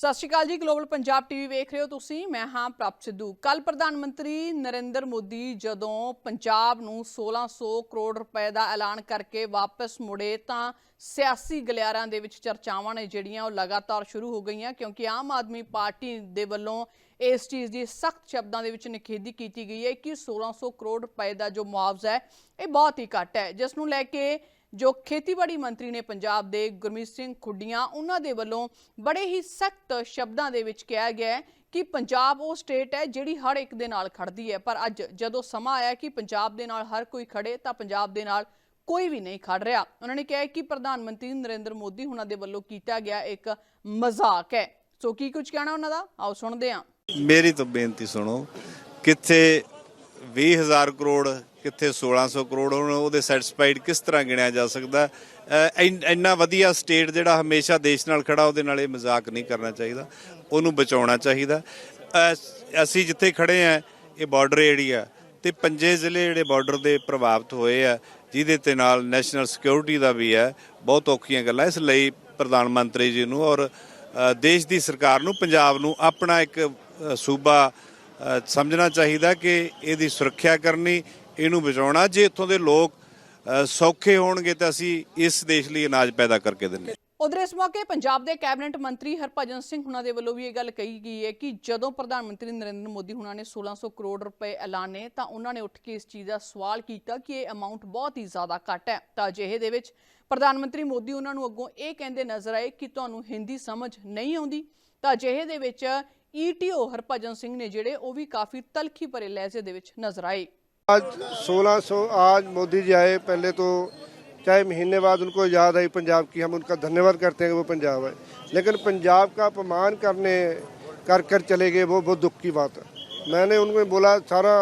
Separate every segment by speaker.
Speaker 1: ਸਤਿ ਸ਼੍ਰੀ ਅਕਾਲ ਜੀ global Punjab TV ਵੇਖ ਰਹੇ ਹੋ ਤੁਸੀਂ। ਮੈਂ ਹਾਂ ਪ੍ਰਭ ਸਿੱਧੂ। ਕੱਲ ਪ੍ਰਧਾਨ ਮੰਤਰੀ ਨਰਿੰਦਰ ਮੋਦੀ ਜਦੋਂ ਪੰਜਾਬ ਨੂੰ 1600 ਕਰੋੜ ਰੁਪਏ ਦਾ ਐਲਾਨ ਕਰਕੇ ਵਾਪਸ ਮੁੜੇ ਤਾਂ ਸਿਆਸੀ ਗਲਿਆਰਾਂ ਦੇ ਵਿੱਚ ਚਰਚਾਵਾਂ ਨੇ ਜਿਹੜੀਆਂ ਉਹ ਲਗਾਤਾਰ ਸ਼ੁਰੂ ਹੋ ਗਈਆਂ, ਕਿਉਂਕਿ ਆਮ ਆਦਮੀ ਪਾਰਟੀ ਦੇ ਵੱਲੋਂ ਇਸ ਚੀਜ਼ ਦੀ ਸਖਤ ਸ਼ਬਦਾਂ ਦੇ ਵਿੱਚ ਨਿਖੇਧੀ ਕੀਤੀ ਗਈ ਹੈ ਕਿ 1600 ਕਰੋੜ ਰੁਪਏ ਦਾ ਜੋ ਮੁਆਵਜ਼ਾ ਹੈ, ਇਹ ਬਹੁਤ ਹੀ ਘੱਟ ਹੈ। ਜਿਸ ਨੂੰ ਲੈ ਕੇ ਜੋ ਖੇਤੀਬਾੜੀ ਮੰਤਰੀ ਨੇ ਪੰਜਾਬ ਦੇ ਗੁਰਮੀਤ ਸਿੰਘ ਖੁੱਡੀਆਂ ਉਹਨਾਂ ਦੇ ਵੱਲੋਂ ਬੜੇ ਹੀ ਸਖਤ ਸ਼ਬਦਾਂ ਦੇ ਵਿੱਚ ਕਿਹਾ ਗਿਆ ਹੈ ਕਿ ਪੰਜਾਬ ਉਹ ਸਟੇਟ ਹੈ ਜਿਹੜੀ ਹਰ ਇੱਕ ਦੇ ਨਾਲ ਖੜਦੀ ਹੈ। ਪਰ ਅੱਜ ਜਦੋਂ ਸਮਾਂ ਆਇਆ ਕਿ ਪੰਜਾਬ ਦੇ ਨਾਲ ਹਰ ਕੋਈ ਖੜੇ, ਤਾਂ ਪੰਜਾਬ ਦੇ ਨਾਲ ਕੋਈ ਵੀ ਨਹੀਂ ਖੜ ਰਿਹਾ। ਉਹਨਾਂ ਨੇ ਕਿਹਾ ਕਿ ਪ੍ਰਧਾਨ ਮੰਤਰੀ ਨਰਿੰਦਰ ਮੋਦੀ ਉਹਨਾਂ ਦੇ ਵੱਲੋਂ ਕੀਤਾ ਗਿਆ ਇੱਕ ਮਜ਼ਾਕ ਹੈ। ਸੋ ਕੀ ਕੁਝ ਕਹਿਣਾ ਉਹਨਾਂ ਦਾ? ਆਓ ਸੁਣਦੇ ਹਾਂ।
Speaker 2: ਮੇਰੀ ਤਾਂ ਬੇਨਤੀ ਸੁਣੋ, ਕਿੱਥੇ 20000 ਕਰੋੜ, ਕਿੱਥੇ 1600 ਕਰੋੜ, ਹੁਣ ਉਹਦੇ ਸੈਟੀਸਫਾਈਡ ਕਿਸ ਤਰ੍ਹਾਂ ਗਿਣਿਆ ਜਾ ਸਕਦਾ? ਇੰਨਾ ਵਧੀਆ ਸਟੇਟ ਜਿਹੜਾ ਹਮੇਸ਼ਾ ਦੇਸ਼ ਨਾਲ ਖੜਾ, ਉਹਦੇ ਨਾਲ ਇਹ ਮਜ਼ਾਕ ਨਹੀਂ ਕਰਨਾ ਚਾਹੀਦਾ। ਉਹਨੂੰ ਬਚਾਉਣਾ ਚਾਹੀਦਾ। ਅਸੀਂ ਜਿੱਥੇ ਖੜੇ ਆ, ਇਹ ਬਾਰਡਰ ਏਰੀਆ ਤੇ ਪੰਜੇ ਜ਼ਿਲ੍ਹੇ ਜਿਹੜੇ ਬਾਰਡਰ ਦੇ ਪ੍ਰਭਾਵਿਤ ਹੋਏ ਆ, ਜਿਹਦੇ ਤੇ ਨਾਲ ਨੈਸ਼ਨਲ ਸਿਕਿਉਰਿਟੀ ਦਾ ਵੀ ਹੈ, ਬਹੁਤ ਔਖੀਆਂ ਗੱਲਾਂ। ਇਸ ਲਈ ਪ੍ਰਧਾਨ ਮੰਤਰੀ ਜੀ ਨੂੰ ਔਰ ਦੇਸ਼ ਦੀ ਸਰਕਾਰ ਨੂੰ, ਪੰਜਾਬ ਨੂੰ ਆਪਣਾ ਇੱਕ ਸੂਬਾ ਸਮਝਣਾ ਚਾਹੀਦਾ ਕਿ ਇਹਦੀ ਸੁਰੱਖਿਆ ਕਰਨੀ, ਇਹਨੂੰ ਬਚਾਉਣਾ। ਜੇ ਇੱਥੋਂ ਦੇ ਲੋਕ ਸੌਖੇ ਹੋਣਗੇ ਤਾਂ ਅਸੀਂ ਇਸ ਦੇਸ਼ ਲਈ ਅਨਾਜ ਪੈਦਾ ਕਰਕੇ ਦਿੰਦੇ
Speaker 1: ਉਧਰ ਇਸ ਮੌਕੇ ਪੰਜਾਬ ਦੇ ਕੈਬਨਿਟ ਮੰਤਰੀ ਹਰਭਜਨ ਸਿੰਘ ਹੁਣਾਂ ਦੇ ਵੱਲੋਂ ਵੀ ਇਹ ਗੱਲ ਕਹੀ ਗਈ ਹੈ ਕਿ ਜਦੋਂ ਪ੍ਰਧਾਨ ਮੰਤਰੀ ਨਰਿੰਦਰ ਮੋਦੀ ਹੁਣਾਂ ਨੇ 1600 ਕਰੋੜ ਰੁਪਏ ਐਲਾਨੇ, ਤਾਂ ਉਹਨਾਂ ਨੇ ਉੱਠ ਕੇ ਇਸ ਚੀਜ਼ ਦਾ ਸਵਾਲ ਕੀਤਾ ਕਿ ਇਹ ਅਮਾਉਂਟ ਬਹੁਤ ਹੀ ਜ਼ਿਆਦਾ ਘੱਟ ਹੈ। ਤਾਂ ਅਜਿਹੇ ਦੇ ਵਿੱਚ ਪ੍ਰਧਾਨ ਮੰਤਰੀ ਮੋਦੀ ਉਹਨਾਂ ਨੂੰ ਅੱਗੋਂ ਇਹ ਕਹਿੰਦੇ ਨਜ਼ਰ ਆਏ ਕਿ ਤੁਹਾਨੂੰ ਹਿੰਦੀ ਸਮਝ ਨਹੀਂ ਆਉਂਦੀ। ਤਾਂ ਅਜਿਹੇ ਦੇ ਵਿੱਚ ਈਟੀਓ ਹਰਭਜਨ ਸਿੰਘ ਨੇ ਜਿਹੜੇ ਉਹ ਵੀ ਕਾਫੀ ਤਲਖੀ ਭਰੇ ਲਹਿਜੇ ਦੇ ਵਿੱਚ ਨਜ਼ਰ ਆਏ
Speaker 3: आज 1600 आज मोदी जी आए पहले तो चाहे महीने बाद उनको याद आई पंजाब की हम उनका धन्यवाद करते हैं कि वो पंजाब है लेकिन पंजाब का अपमान करने कर कर चले गए वो बहुत दुख की बात है मैंने उनको बोला सारा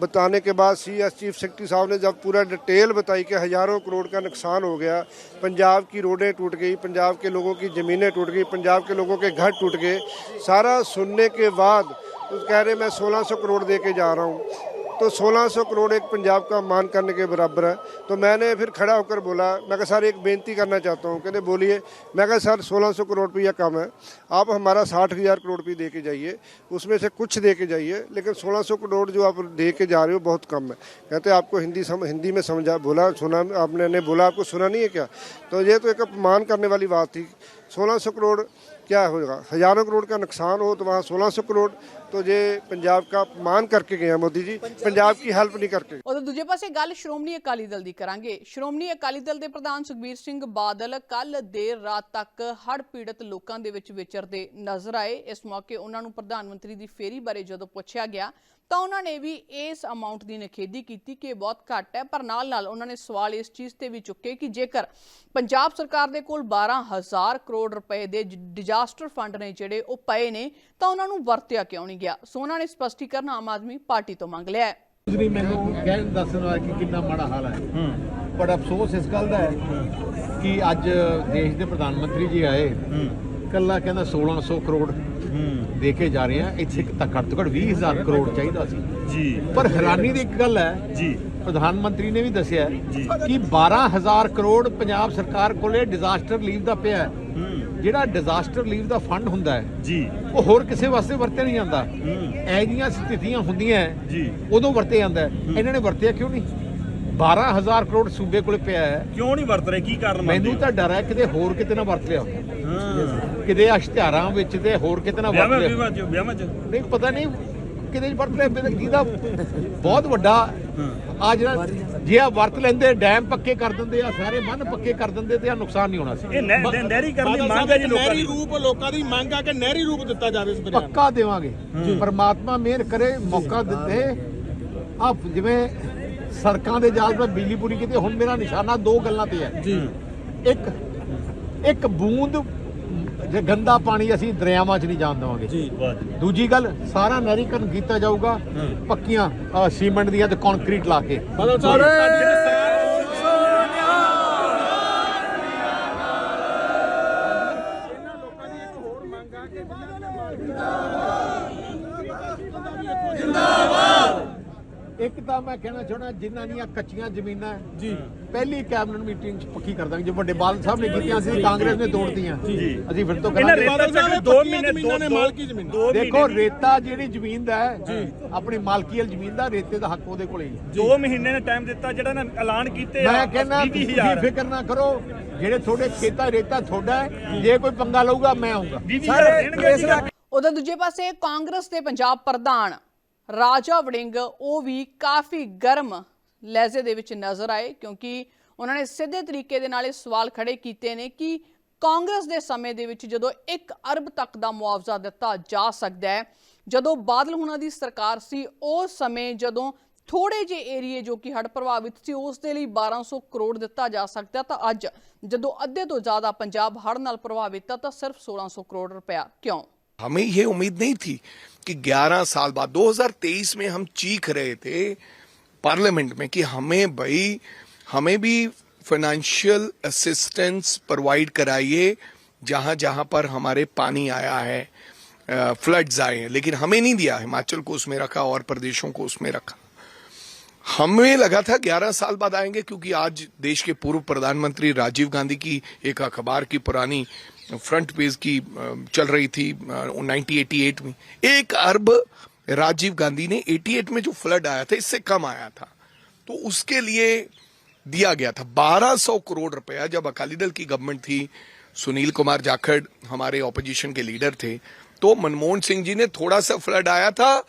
Speaker 3: बताने के बाद सी एस चीफ सेक्रेटरी साहब ने जब पूरा डिटेल बताई कि हज़ारों करोड़ का नुकसान हो गया, पंजाब की रोडें टूट गई, पंजाब के लोगों की ज़मीनें टूट गई, पंजाब के लोगों के घर टूट गए, सारा सुनने के बाद कह रहे, मैं 1600 करोड़ दे के जा रहा हूँ। तो 1600 करोड़ एक पंजाब का मान करने के बराबर है। तो मैंने फिर खड़ा होकर बोला मैं कहा सर एक बेनती करना चाहता हूँ। कहते बोलिए। मैं कहा सर 1600 करोड़ रुपया कम है। आप हमारा साठ हज़ार करोड़ रुपये दे के जाइए उसमें से कुछ दे के जाइए लेकिन 1600 करोड़ जो आप दे के जा रहे हो बहुत कम है। कहते आपको हिंदी सम, हिंदी में समझा बोला सुना आपने ने बोला आपको सुना नहीं है क्या? तो ये तो एक अपमान करने वाली बात थी। 1600 करोड़ क्या होगा? हज़ारों करोड़ का नुकसान हो तो वहाँ 1600 करोड़ तो ये पंजाब का अपमान करके गए हैं मोदी जी पंजाब की हेल्प नहीं करके
Speaker 1: ਉਦੋਂ ਦੂਜੇ ਪਾਸੇ ਗੱਲ ਸ਼੍ਰੋਮਣੀ ਅਕਾਲੀ ਦਲ ਦੀ ਕਰਾਂਗੇ ਸ਼੍ਰੋਮਣੀ ਅਕਾਲੀ ਦਲ ਦੇ ਪ੍ਰਧਾਨ ਸੁਖਬੀਰ ਸਿੰਘ ਬਾਦਲ ਕੱਲ ਦੇਰ ਰਾਤ ਤੱਕ ਹੜ੍ਹ ਪੀੜਤ ਲੋਕਾਂ ਦੇ ਵਿੱਚ ਵਿਚਰਦੇ ਨਜ਼ਰ ਆਏ ਇਸ ਮੌਕੇ ਉਹਨਾਂ ਨੂੰ ਪ੍ਰਧਾਨ ਮੰਤਰੀ ਦੀ ਫੇਰੀ ਬਾਰੇ ਜਦੋਂ ਪੁੱਛਿਆ ਗਿਆ ਤਾਂ ਉਹਨਾਂ ਨੇ ਵੀ ਇਸ ਅਮਾਉਂਟ ਦੀ ਨਿਖੇਧੀ ਕੀਤੀ ਕਿ ਇਹ ਬਹੁਤ ਘੱਟ ਹੈ ਪਰ ਨਾਲ ਨਾਲ ਉਹਨਾਂ ਨੇ ਸਵਾਲ ਇਸ ਚੀਜ਼ ਤੇ ਵੀ ਚੁੱਕੇ ਕਿ ਜੇਕਰ ਪੰਜਾਬ ਸਰਕਾਰ ਦੇ ਕੋਲ 12000 ਕਰੋੜ ਰੁਪਏ ਦੇ ਡਿਜ਼ਾਸਟਰ ਫੰਡ ਨੇ ਜਿਹੜੇ ਉਹ ਪਏ ਨੇ ਤਾਂ ਉਹਨਾਂ ਨੂੰ ਵਰਤਿਆ ਕਿਉਂ ਨਹੀਂ ਗਿਆ ਸੋ ਉਹਨਾਂ ਨੇ ਸਪਸ਼ਟੀਕਰਨ ਆਮ ਆਦਮੀ ਪਾਰਟੀ ਤੋਂ ਮੰਗ ਲਿਆ ਹੈ।
Speaker 4: ਨਹੀਂ ਮੈਨੂੰ ਕਹਿਣ ਦੱਸਣ ਵਾਲਾ ਕਿ ਕਿੰਨਾ ਮਾੜਾ ਹਾਲ ਹੈ। ਪਰ ਅਫਸੋਸ ਇਸ ਗੱਲ ਦਾ ਹੈ ਕਿ ਅੱਜ ਦੇਸ਼ ਦੇ ਪ੍ਰਧਾਨ ਮੰਤਰੀ ਜੀ ਆਏ। ਕੱਲਾ ਕਹਿੰਦਾ 1600 ਕਰੋੜ ਦੇ ਕੇ ਜਾ ਰਹੇ ਆ ਇੱਥੇ ਇੱਕ ਤਾਂ ਘੱਟ ਤੋਂ ਘੱਟ 20000 ਕਰੋੜ ਚਾਹੀਦਾ ਸੀ।
Speaker 5: ਜੀ।
Speaker 4: ਪਰ ਹੈਰਾਨੀ ਦੀ ਇੱਕ ਗੱਲ ਹੈ
Speaker 5: ਜੀ।
Speaker 4: ਪ੍ਰਧਾਨ ਮੰਤਰੀ ਨੇ ਵੀ ਦੱਸਿਆ ਕਿ 12000 ਕਰੋੜ ਪੰਜਾਬ ਸਰਕਾਰ ਕੋਲੇ ਡਿਜ਼ਾਸਟਰ ਲੀਵ ਦਾ ਪਿਆ ਹੈ। ਜਿਹੜਾ ਡਿਜ਼ਾਸਟਰ ਲੀਵ ਦਾ ਫੰਡ ਹੁੰਦਾ ਹੈ
Speaker 5: ਜੀ।
Speaker 4: ਉਹ ਹੋਰ ਕਿਸੇ ਵਾਸਤੇ ਵਰਤਿਆ ਨਹੀਂ ਜਾਂਦਾ। ਐ ਜੀਆਂ ਸਥਿਤੀਆਂ ਹੁੰਦੀਆਂ
Speaker 5: ਜੀ।
Speaker 4: ਉਦੋਂ ਵਰਤਿਆ ਜਾਂਦਾ। ਇਹਨਾਂ ਨੇ ਵਰਤਿਆ ਕਿਉਂ ਨਹੀਂ? 12000 ਕਰੋੜ ਸੂਬੇ ਕੋਲੇ ਪਿਆ ਹੈ।
Speaker 5: ਕਿਉਂ ਨਹੀਂ ਵਰਤ ਰਹੇ? ਕੀ ਕਾਰਨ
Speaker 4: ਮੈਨੂੰ ਤਾਂ ਡਰ ਹੈ ਕਿਤੇ ਹੋਰ ਕਿਤੇ ਨਾ ਵਰਤ ਲਿਆ। ਕਿਤੇ ਇਸ਼ਤਿਹਾਰਾਂ ਵਿੱਚ ਤੇ ਹੋਰ ਕਿਤੇ ਨਾ ਵਰਤ ਲਿਆ।
Speaker 5: ਵਿਆਹਾਂ ਚ
Speaker 4: ਨਹੀਂ ਪਤਾ ਨਹੀਂ ਕਿਤੇ ਵਰਤ ਲਿਆ। ਜਿਹਦਾ ਬਹੁਤ ਵੱਡਾ ਆ ਜਿਹੜਾ ਜੇ ਆ ਵਰਤ ਲੈਂਦੇ ਡੈਮ ਪੱਕੇ ਕਰ ਦਿੰਦੇ ਆ ਸਾਰੇ ਬੰਨ ਪੱਕੇ ਕਰ ਦਿੰਦੇ ਤੇ ਆ ਨੁਕਸਾਨ ਨਹੀਂ ਹੋਣਾ ਸੀ।
Speaker 5: ਇਹ ਨਹਿ- ਨਹਿ- ਨਹਿਰੀ ਕਰਨ ਦੀ ਮੰਗ ਹੈ ਜੀ ਲੋਕਾਂ
Speaker 6: ਨਹਿਰੀ
Speaker 5: ਦੀ?
Speaker 6: ਰੂਪ ਲੋਕਾਂ ਦੀ ਮੰਗ ਆ ਕਿ ਨਹਿਰੀ ਰੂਪ ਦਿੱਤਾ ਜਾਵੇ ਇਸ ਬਿਆਨ
Speaker 4: ਪੱਕਾ ਦੇਵਾਂਗੇ। ਪਰਮਾਤਮਾ ਮਿਹਰ ਕਰੇ ਮੌਕਾ ਦਿੱਤੇ। ਆ ਜਿਵੇਂ ਸੜਕਾਂ ਦੇ ਜਾਲ ਤੇ ਬਿਜਲੀ ਪੂਰੀ ਕੀਤੀ ਹੁਣ ਮੇਰਾ ਨਿਸ਼ਾਨਾ ਦੋ ਗੱਲਾਂ ਤੇ ਹੈ। ਜੀ। ਇੱਕ ਇੱਕ ਬੂੰਦ ਜੇ ਗੰਦਾ ਪਾਣੀ ਅਸੀਂ ਦਰਿਆਵਾਂ 'ਚ ਨਹੀਂ ਜਾਣ ਦੇਵਾਂਗੇ। ਜੀ
Speaker 5: ਵਾਹ ਜੀ।
Speaker 4: ਦੂਜੀ ਗੱਲ ਸਾਰਾ ਨਹਿਰੀਕਰਨ ਕੀਤਾ ਜਾਊਗਾ ਪੱਕੀਆਂ ਅ, ਸੀਮੈਂਟ ਦੀਆਂ ਤੇ ਕੰਕਰੀਟ ਲਾ ਕੇ। ਇੱਕ ਤਾਂ ਮੈਂ ਕਹਿਣਾ ਚਾਹਣਾ ਜਿਨ੍ਹਾਂ ਦੀਆਂ ਕੱਚੀਆਂ ਜ਼ਮੀਨਾਂ ਜੀ। ਪਹਿਲੀ ਕੈਬਨਿਟ ਮੀਟਿੰਗ ਚ ਪੱਕੀ ਕਰ ਦਾਂਗੇ ਜੋ ਵੱਡੇ ਬਾਦਲ ਸਾਹਿਬ ਨੇ ਕੀਤੀਆਂ ਸੀ ਕਾਂਗਰਸ ਨੇ ਤੋੜਤੀਆਂ। ਅਸੀਂ ਫਿਰ ਤੋਂ
Speaker 5: ਇਹਨਾਂ
Speaker 4: ਕਰਾਂਗੇ।
Speaker 5: ਰੇਤਾ ਚੱਕ ਦੋ ਮਹੀਨੇ
Speaker 6: ਜ਼ਮੀਨਾਂ ਨੇ
Speaker 5: ਦੋ-
Speaker 6: ਮਾਲਕੀ ਜ਼ਮੀਨਾਂ।
Speaker 5: ਦੋ
Speaker 4: ਦੇਖੋ ਰੇਤਾ ਜਿਹੜੀ ਜ਼ਮੀਨ ਦਾ ਹੈ ਆਪਣੀ ਮਾਲਕੀ ਵਾਲੀ ਜ਼ਮੀਨ ਦਾ ਰੇਤੇ ਦਾ ਹੱਕ ਉਹਦੇ ਕੋਲੇ ਹੀ ਹੈ।
Speaker 5: ਦੋ ਮਹੀਨੇ ਨੇ ਟਾਈਮ ਦਿੱਤਾ ਜਿਹੜਾ ਨਾ ਐਲਾਨ ਕੀਤੇ
Speaker 4: ਮੈਂ ਕਹਿੰਦਾ ਤੁਸੀਂ
Speaker 5: 20000
Speaker 4: ਫਿਕਰ ਨਾ ਕਰੋ ਜਿਹੜੇ ਤੁਹਾਡੇ ਖੇਤਾਂ ਰੇਤਾ ਤੁਹਾਡਾ ਹੈ ਜੇ ਕੋਈ ਪੰਗਾ ਲਊਗਾ ਮੈਂ ਆਉਂਗਾ
Speaker 5: 20000 ਦੇਣਗੇ। ਜੀ।
Speaker 1: ਉਧਰ ਦੂਜੇ ਪਾਸੇ ਕਾਂਗਰਸ ਦੇ ਪੰਜਾਬ ਪ੍ਰਧਾਨ ਰਾਜਾ ਵੜਿੰਗ ਉਹ ਵੀ ਕਾਫੀ ਗਰਮ ਲਹਿਜ਼ੇ ਦੇ ਵਿੱਚ ਨਜ਼ਰ ਆਏ ਕਿਉਂਕਿ ਉਹਨਾਂ ਨੇ ਸਿੱਧੇ ਤਰੀਕੇ ਦੇ ਨਾਲ ਇਹ ਸਵਾਲ ਖੜੇ ਕੀਤੇ ਨੇ ਕਿ ਕਾਂਗਰਸ ਦੇ ਸਮੇਂ ਦੇ ਵਿੱਚ ਜਦੋਂ 1 ਅਰਬ ਤੱਕ ਦਾ ਮੁਆਵਜ਼ਾ ਦਿੱਤਾ ਜਾ ਸਕਦਾ ਹੈ ਜਦੋਂ ਬਾਦਲ ਹੁਣਾਂ ਦੀ ਸਰਕਾਰ ਸੀ ਉਸ ਸਮੇਂ ਜਦੋਂ ਥੋੜੇ ਜਿਹੇ ਏਰੀਏ ਜੋ ਕਿ ਹੜ੍ਹ ਪ੍ਰਭਾਵਿਤ ਸੀ ਉਸ ਦੇ ਲਈ 1200 ਕਰੋੜ ਦਿੱਤਾ ਜਾ ਸਕਦਾ ਤਾਂ ਅੱਜ ਜਦੋਂ ਅੱਧੇ ਤੋਂ ਜ਼ਿਆਦਾ ਪੰਜਾਬ ਹੜ੍ਹ ਨਾਲ ਪ੍ਰਭਾਵਿਤ ਹੈ ਤਾਂ ਸਿਰਫ 1600 ਕਰੋੜ ਰੁਪਇਆ ਕਿਉਂ
Speaker 7: हमें ये उम्मीद नहीं थी कि 11 साल बाद 2023 में हम चीख रहे थे पार्लियामेंट में कि हमें भाई, हमें भी फाइनेंशियल असिस्टेंस प्रोवाइड कराइए, जहाँ जहाँ पर हमारे पानी आया है फ्लड्स आए हैं। लेकिन हमें नहीं दिया, हिमाचल को उसमें रखा, और प्रदेशों को उसमें रखा। हमें लगा था 11 साल बाद आएँगे, क्योंकि आज देश के पूर्व प्रधानमंत्री राजीव गांधी की एक अखबार की पुरानी फ्रंट पेज की चल रही थी नाइनटीन एटी एट में। एक अरब राजीव गांधी ने 88 में जो फ्लड आया था, इससे कम आया था। तो उसके लिए दिया गया था 1200 करोड़ रुपया जब अकाली दल की गवर्नमेंट थी। सुनील कुमार जाखड़ हमारे ऑपोजिशन के लीडर थे। तो मनमोहन सिंह जी ने थोड़ा सा फ्लड आया था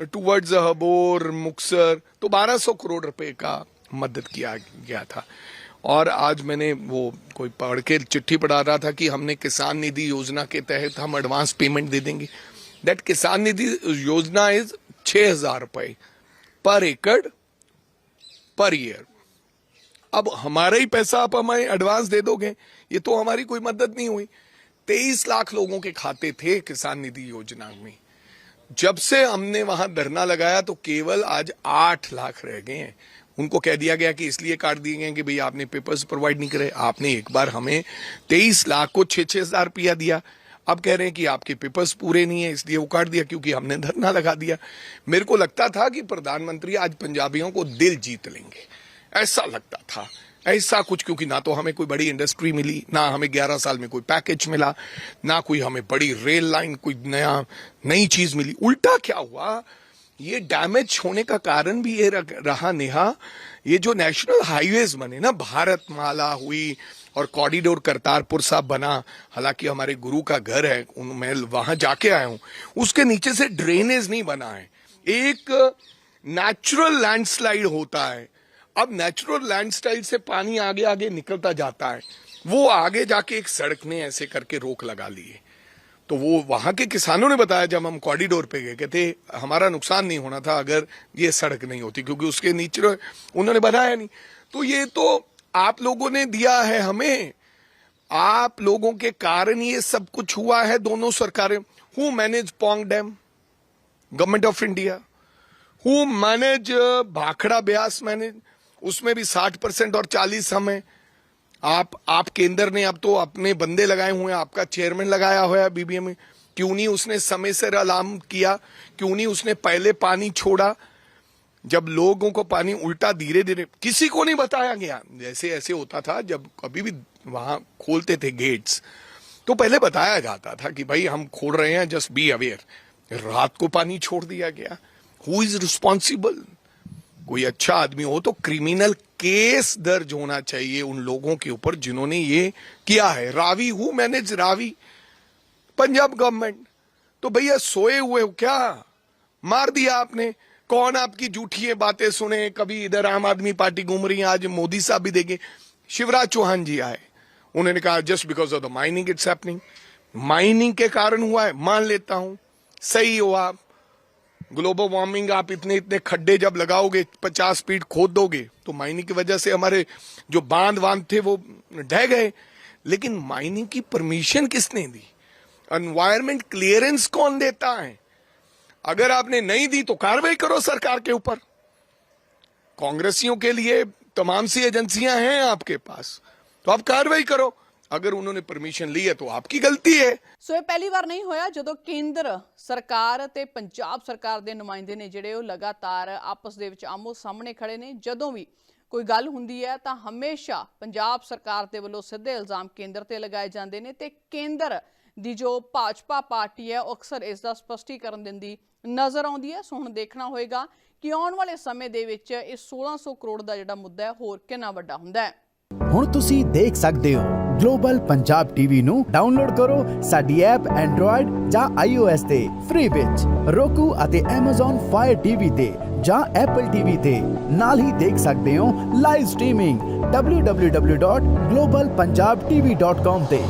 Speaker 7: टूवर्ड्स हबोर मुक्सर तो 1200 करोड़ रुपए का मदद किया गया था। और आज मैंने वो कोई पढ़ के चिट्ठी पढ़ा रहा था कि हमने किसान निधि योजना के तहत हम एडवांस पेमेंट दे देंगे। किसान निधि योजना इज़ छह हज़ार रुपए पर एकड़ पर ईयर अब हमारा ही पैसा आप हमें एडवांस दे दोगे, ये तो हमारी कोई मदद नहीं हुई। तेईस लाख लोगों के खाते थे किसान निधि योजना में। जब से हमने वहाँ धरना लगाया तो केवल आज आठ लाख रह गए हैं। उनको कह दिया गया कि इसलिए काट दिए गए कि भाई आपने पेपर्स प्रोवाइड नहीं करे। आपने एक बार हमें तेईस लाख को छह छह हज़ार रुपया दिया। अब कह रहे हैं कि आपके पेपर्स पूरे नहीं है, इसलिए काट दिया क्योंकि हमने धरना लगा दिया। मेरे को लगता था कि प्रधानमंत्री आज पंजाबियों को दिल जीत लेंगे। ऐसा लगता था। ऐसा कुछ क्योंकि ना तो हमें कोई बड़ी इंडस्ट्री मिली, ना हमें 11 साल में कोई पैकेज मिला, ना कोई हमें बड़ी रेल लाइन कोई नया, नई चीज़ मिली। उल्टा क्या हुआ? ये डैमेज होने का कारण भी ये रहा नेहा, ये जो नेशनल हाईवेज बने ना भारत माला हुई और कॉरिडोर करतारपुर साहब बना, हालाँकि हमारे गुरु का घर है मैं वहाँ जाके आया हूँ। उसके नीचे से ड्रेनेज नहीं बना है। एक नेचुरल लैंडस्लाइड होता है। अब नेचुरल लैंडस्लाइड से पानी आगे आगे निकलता जाता है। वो आगे जाके एक सड़क ने ऐसे करके रोक लगा ली है। तो वो वहाँ के किसानों ने बताया, जब हम कॉरिडोर पे गए, कहते, हमारा नुकसान नहीं होना था अगर ये सड़क नहीं होती, क्योंकि उसके नीचे उन्होंने बनाया नहीं। तो ये तो आप लोगों ने दिया है हमें। आप लोगों के कारण ये सब कुछ हुआ है दोनों सरकारें। Who manage Pong dam government of India who manage Bhakra Beas manage उसमें भी साठ परसेंट और चालीस हमें। आप आप केंद्र ने अब तो अपने बंदे लगाए हुए हैं। आपका चेयरमैन लगाया हुआ है बीबीएम में क्यों नहीं उसने समय से अलार्म किया? क्यों नहीं उसने पहले पानी छोड़ा? जब लोगों को पानी उल्टा धीरे धीरे, किसी को नहीं बताया गया। जैसे ऐसे होता था जब कभी भी वहाँ खोलते थे गेट्स तो पहले बताया जाता था कि भाई हम खोल रहे हैं जस्ट बी अवेयर रात को पानी छोड़ दिया गया। हु इज़ रिस्पॉन्सिबल कोई अच्छा आदमी हो तो क्रिमिनल केस दर्ज होना चाहिए उन लोगों के ऊपर जिन्होंने ये किया है। Ravi who manage Ravi. Punjab government तो भैया सोए हुए हो क्या? मार दिया आपने। कौन आपकी झूठी ये बातें सुने? कभी इधर आम आदमी पार्टी घूम रही है, आज मोदी साहब भी देखे। शिवराज चौहान जी आए। उन्होंने कहा just because of the mining it's happening mining के कारण हुआ है, मान लेता हूँ। सही हो आप। ग्लोबल वार्मिंग आप इतने इतने खड्डे जब लगाओगे, पचास फीट खोद दोगे तो माइनिंग की वजह से हमारे जो बाँध बाँध थे, वो ढह गए। लेकिन माइनिंग की परमिशन किसने दी? एनवायरमेंट क्लियरेंस कौन देता है? अगर आपने नहीं दी तो कार्रवाई करो सरकार के ऊपर कांग्रेसियों के लिए तमाम सी एजेंसियां हैं आपके पास तो आप कार्रवाई करो अगर उन्होंने परमिशन ली है तो आपकी गलती है
Speaker 1: ਸੋ ਇਹ ਪਹਿਲੀ ਵਾਰ ਨਹੀਂ ਹੋਇਆ ਜਦੋਂ ਕੇਂਦਰ ਸਰਕਾਰ ਤੇ ਪੰਜਾਬ ਸਰਕਾਰ ਦੇ ਨੁਮਾਇੰਦੇ ਨੇ ਜਿਹੜੇ ਉਹ ਲਗਾਤਾਰ ਆਪਸ ਦੇ ਵਿੱਚ ਆਮੋ ਸਾਹਮਣੇ ਖੜੇ ਨੇ ਜਦੋਂ ਵੀ ਕੋਈ ਗੱਲ ਹੁੰਦੀ ਹੈ ਤਾਂ ਹਮੇਸ਼ਾ ਪੰਜਾਬ ਸਰਕਾਰ ਦੇ ਵੱਲੋਂ ਸਿੱਧੇ ਇਲਜ਼ਾਮ ਕੇਂਦਰ ਤੇ ਲਗਾਏ ਜਾਂਦੇ ਨੇ ਤੇ ਕੇਂਦਰ ਦੀ ਜੋ ਭਾਜਪਾ ਪਾਰਟੀ ਹੈ ਉਹ ਅਕਸਰ ਇਸ ਦਾ ਸਪਸ਼ਟੀਕਰਨ ਦਿੰਦੀ ਨਜ਼ਰ ਆਉਂਦੀ ਹੈ, ਸੋ ਹੁਣ ਦੇਖਣਾ ਹੋਏਗਾ ਕਿ ਆਉਣ ਵਾਲੇ ਸਮੇਂ ਦੇ ਵਿੱਚ ਇਹ 1600 ਕਰੋੜ ਦਾ ਜਿਹੜਾ ਮੁੱਦਾ ਹੈ, ਹੋਰ ਕਿੰਨਾ ਵੱਡਾ ਹੁੰਦਾ ਹੈ।
Speaker 8: ਹੁਣ ਤੁਸੀਂ ਦੇਖ ਸਕਦੇ ਹੋ ਗਲੋਬਲ ਪੰਜਾਬ ਟੀਵੀ ਨੂੰ ਡਾਊਨਲੋਡ ਕਰੋ ਸਾਡੀ ਐਪ ਐਂਡਰੋਇਡ ਜਾਂ iOS ਤੇ ਫ੍ਰੀ ਵਿੱਚ। Roku ਅਤੇ Amazon Fire TV ਤੇ ਜਾਂ Apple TV ਤੇ। ਨਾਲ ਹੀ ਦੇਖ ਸਕਦੇ ਹੋ ਲਾਈਵ ਸਟ੍ਰੀਮਿੰਗ www.globalpunjabtv.com ਤੇ।